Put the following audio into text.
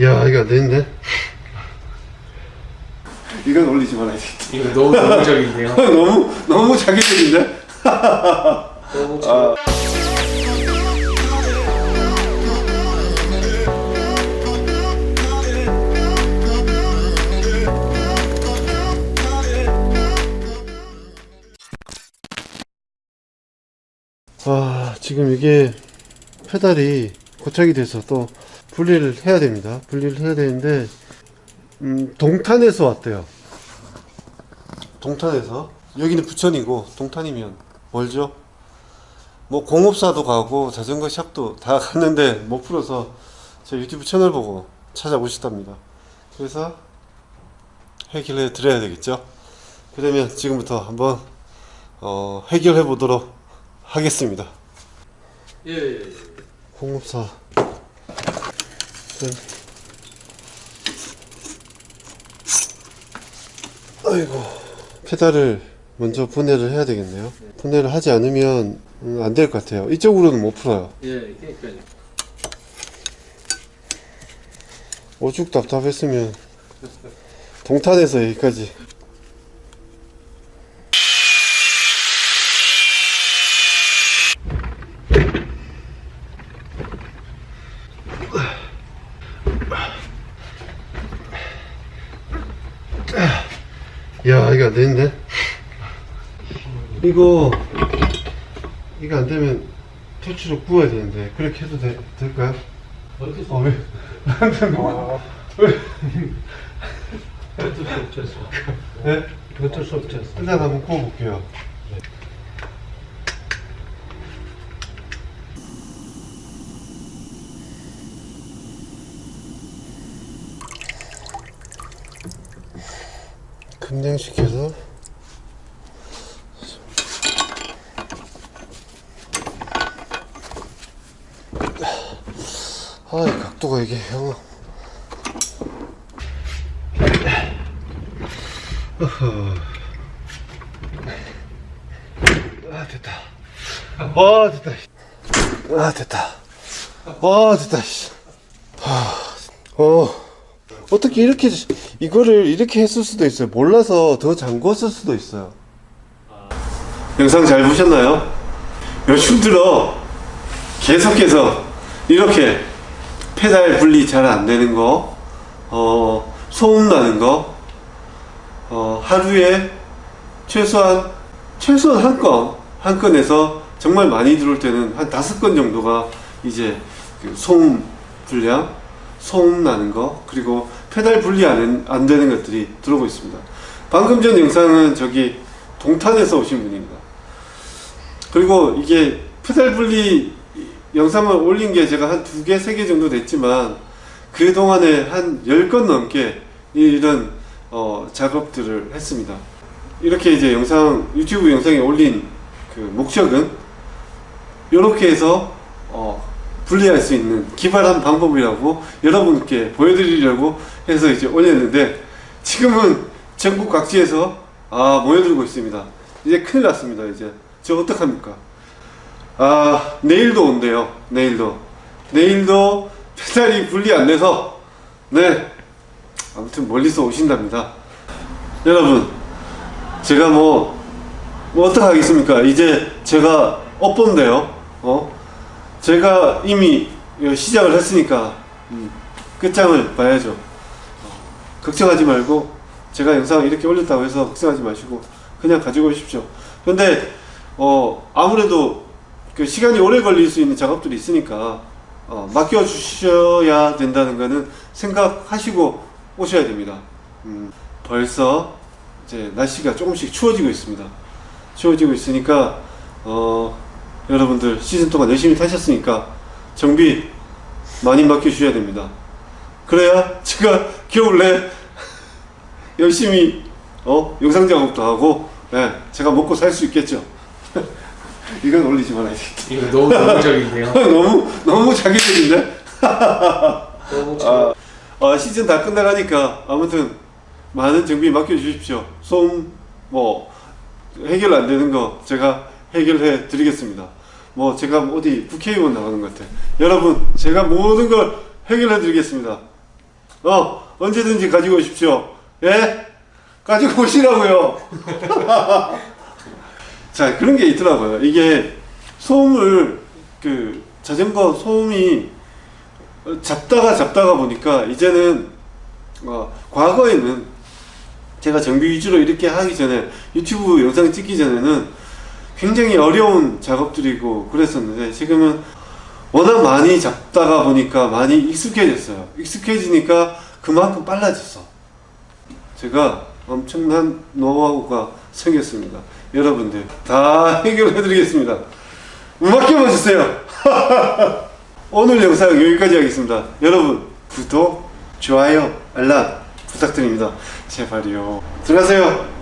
야 이거 안 되는데? 이건 올리지 말아야지 이거 너무 너무적인데요. 너무 너무 자기적인데? 너무 저... 아 지금 이게 페달이 고착이 돼서 또 분리를 해야 됩니다. 분리를 해야 되는데 음, 동탄에서 왔대요. 동탄에서? 여기는 부천이고 동탄이면 멀죠? 뭐 공업사도 가고 자전거 샵도 다 갔는데 못 풀어서 제 유튜브 채널 보고 찾아오셨답니다. 그래서 해결해 드려야 되겠죠? 그러면 지금부터 한번 어, 해결해 보도록 하겠습니다. 예, 예, 예. 공업사 짠. 아이고. 페달을 먼저 분해를 해야 되겠네요. 분해를 하지 않으면 음, 안될 것 같아요. 이쪽으로는 못 풀어요. 예, 그러니까요. 오죽 답답했으면 동탄에서 여기까지 야 이거 안 되는데 이거 이거 안 되면 토치로 구워야 되는데 그렇게 해도 되, 될까요? 어떻게 어, 왜? 어쩔 수 없죠. 네? 어쩔 수 없죠. 일단 한번 구워볼게요. 금냉시켜서 아, 이 각도가 이게 형. 아 됐다. 와 됐다. 아 됐다. 와 됐다. 씨. 하, 어 어떻게 이렇게 이거를 이렇게 했을 수도 있어요. 몰라서 더 잠궜을 수도 있어요. 영상 잘 보셨나요? 요즘 들어 계속해서 이렇게 페달 분리 잘 안 되는 거, 어, 소음 나는 거, 어, 하루에 최소한 최소한 한 건, 한 건에서 정말 많이 들어올 때는 한 다섯 건 정도가 이제 그 소음 불량, 소음 나는 거, 그리고 페달 분리 안, 안 되는 것들이 들어오고 있습니다. 방금 전 영상은 저기 동탄에서 오신 분입니다. 그리고 이게 페달 분리 영상을 올린 게 제가 한 두 개, 세 개 정도 됐지만 그 동안에 한 10건 넘게 이런 어, 작업들을 했습니다. 이렇게 이제 영상 유튜브 영상에 올린 그 목적은 이렇게 해서 어, 분리할 수 있는 기발한 방법이라고 여러분께 보여드리려고 해서 이제 올렸는데 지금은 전국 각지에서 아 모여들고 있습니다. 이제 큰일 났습니다. 이제 저 어떡합니까? 아 내일도 온대요. 내일도 내일도 페달이 분리 안 돼서 네 아무튼 멀리서 오신답니다. 여러분 제가 뭐, 뭐 어떡하겠습니까? 이제 제가 업본데요. 어? 제가 이미 시작을 했으니까 음, 끝장을 봐야죠. 어, 걱정하지 말고 제가 영상 이렇게 올렸다고 해서 걱정하지 마시고 그냥 가지고 오십시오. 근데 어, 아무래도 그 시간이 오래 걸릴 수 있는 작업들이 있으니까 어, 맡겨 주셔야 된다는 거는 생각하시고 오셔야 됩니다. 음, 벌써 이제 날씨가 조금씩 추워지고 있습니다. 추워지고 있으니까 어, 여러분들 시즌 동안 열심히 타셨으니까 정비 많이 맡겨 주셔야 됩니다. 그래야 제가 겨울 내 열심히 어, 영상 작업도 하고 예, 제가 먹고 살 수 있겠죠. 이건 올리지 말아야지. 이거 너무 너무적인데요. 너무 너무 자기적인데. 너무 저... 아, 어, 시즌 다 끝나가니까 아무튼 많은 정비 맡겨 주십시오. 소음 뭐 해결 안 되는 거 제가 해결해 드리겠습니다. 뭐 제가 어디 국회의원 나가는 것 같아. 여러분 제가 모든 걸 해결해 드리겠습니다. 어 언제든지 가지고 오십시오. 예? 가지고 오시라고요. 자 그런 게 있더라고요. 이게 소음을 그 자전거 소음이 어, 잡다가 잡다가 보니까 이제는 어, 과거에는 제가 정비 위주로 이렇게 하기 전에 유튜브 영상 찍기 전에는 굉장히 어려운 작업들이고 그랬었는데 지금은 워낙 많이 잡다가 보니까 많이 익숙해졌어요. 익숙해지니까 그만큼 빨라졌어. 제가 엄청난 노하우가 생겼습니다. 여러분들 다 해결해 드리겠습니다. 음악 켜봐 주세요. 오늘 영상 여기까지 하겠습니다. 여러분 구독, 좋아요, 알람 부탁드립니다. 제발요. 들어가세요.